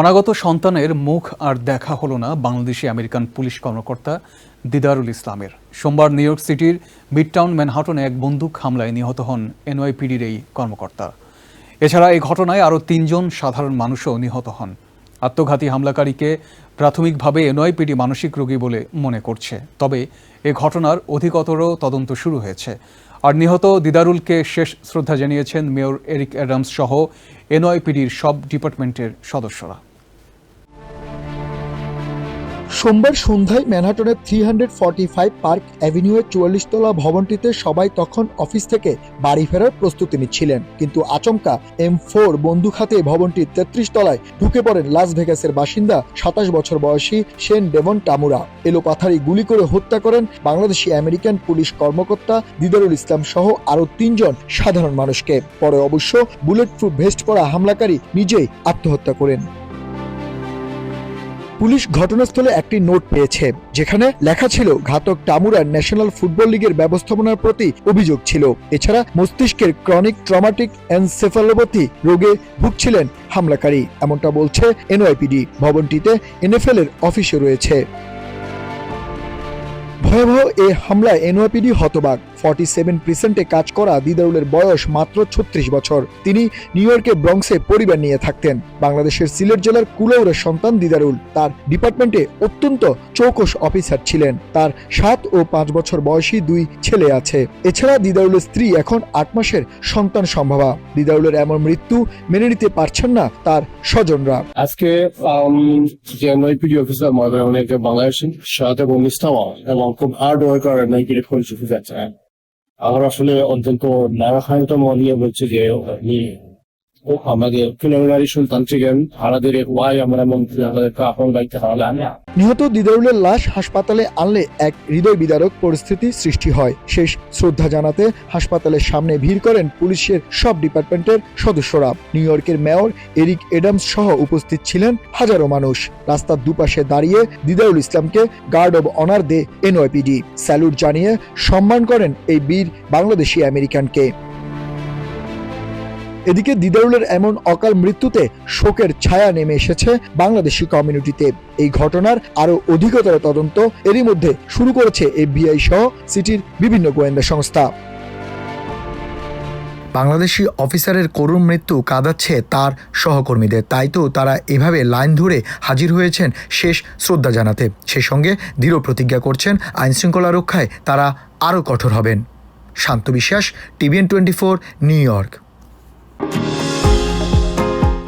অনাগত সন্তানের মুখ আর দেখা হলো না বাংলাদেশি আমেরিকান পুলিশ কর্মকর্তা দিদারুল ইসলামের। সোমবার নিউ ইয়র্ক সিটির মিডটাউন ম্যানহাটনে এক বন্দুক হামলায় নিহত হন এনওয়াইপিডির এই কর্মকর্তা। এছাড়া এই ঘটনায় আরও তিনজন সাধারণ মানুষও নিহত হন। আত্মঘাতী হামলাকারীকে প্রাথমিকভাবে এনওয়াইপিডি মানসিক রোগী বলে মনে করছে। তবে এ ঘটনার অধিকতর তদন্ত শুরু হয়েছে। আর নিহত দিদারুলকে শেষ শ্রদ্ধা জানিয়েছেন মেয়র এরিক অ্যাডামস সহ এনওয়াইপিডির সব ডিপার্টমেন্টের সদস্যরা। সোমবার সন্ধ্যায় ম্যানহাটনের three hundred forty five park অ্যাভিনিউয়ের চুয়াল্লিশ তলা ভবনটিতে সবাই তখন অফিস থেকে বাড়ি ফেরার প্রস্তুতি নিচ্ছিলেন। কিন্তু আচমকা এম ফোর বন্দুক হাতে ভবনটির তেত্রিশ তলায় ঢুকে পড়েন লাস ভেগাসের বাসিন্দা সাতাশ বছর বয়সী সেন ডেভন টামুরা। এলো পাথারি গুলি করে হত্যা করেন বাংলাদেশি আমেরিকান পুলিশ কর্মকর্তা দিদারুল ইসলাম সহ আরও তিনজন সাধারণ মানুষকে। পরে অবশ্য বুলেট প্রুফ ভেস্ট পরা হামলাকারী নিজেই আত্মহত্যা করেন। পুলিশ ঘটনাস্থলে একটি নোট পেয়েছে, যেখানে লেখা ছিল, ঘাতক টামুরার ন্যাশনাল ফুটবল লিগের ব্যবস্থাপনার প্রতি অভিযোগ ছিল। এছাড়া মস্তিষ্কের ক্রনিক ট্রমাটিক এনসেফালোপ্যাথি রোগে ভুগছিলেন হামলাকারী, এমনটা বলছে এনওয়াইপিডি। ভবনটিতে এনএফএল এর অফিসে রয়েছে। ভয়াবহ এ হামলায় এনওয়াইপিডি হতবাক। ফর্টি সেভেন প্রিসেন্টে কাজ করা দিদারুলের বয়স মাত্র ছত্রিশ বছর। তিনি নিউ ইয়র্কে ব্রঙ্কসে পরিবার নিয়ে থাকতেন। বাংলাদেশের সিলেট জেলার কুলাউরের সন্তান দিদারুল তার ডিপার্টমেন্টে অত্যন্ত চৌকস অফিসার ছিলেন। তার সাত ও পাঁচ বছর বয়সী দুই ছেলে আছে। এছাড়া দিদারুলের স্ত্রী এখন আট মাসের সন্তান সম্ভাবা। দিদারুলের এমন মৃত্যু মেনে নিতে পারছেন না তার স্বজনরা। আজকে যে অফিসার নিষ্ঠাওয়া এবং খুব হার্ড ওয়ার্কার নৈপিডি পরিচিত যাচ্ছে। আমার আসলে অত্যন্ত নারাখানিতম নিয়ে বলছে যে নিহত দিদারুলের লাশ হাসপাতালে আনলে এক হৃদয় বিদারক পরিস্থিতি সৃষ্টি হয়। শেষ শ্রদ্ধা জানাতে হাসপাতালের সামনে ভিড় করেন পুলিশের সব ডিপার্টমেন্টের সদস্যরা। নিউ ইয়র্কের মেয়র এরিক এডামস সহ উপস্থিত ছিলেন হাজারো মানুষ। রাস্তার দুপাশে দাঁড়িয়ে দিদারুল ইসলামকে গার্ড অব অনার দে এনওয়াইপিডি। স্যালুট জানিয়ে সম্মান করেন এই বীর বাংলাদেশি আমেরিকানকে। এদিকে দিদারুলের এমন অকাল মৃত্যুতে শোকের ছায়া নেমে এসেছে বাংলাদেশি কমিউনিটিতে। এই ঘটনার আরও অধিকতর তদন্ত এরই মধ্যে শুরু করেছে এফবিআই সহ সিটির বিভিন্ন গোয়েন্দা সংস্থা। বাংলাদেশি অফিসারের করুণ মৃত্যু কাঁদাচ্ছে তার সহকর্মীদের। তাই তো তারা এভাবে লাইন ধরে হাজির হয়েছেন শেষ শ্রদ্ধা জানাতে। সে সঙ্গে দৃঢ় প্রতিজ্ঞা করছেন আইনশৃঙ্খলা রক্ষায় তারা আরও কঠোর হবেন। Shanta Biswas, TVN twenty four, New York.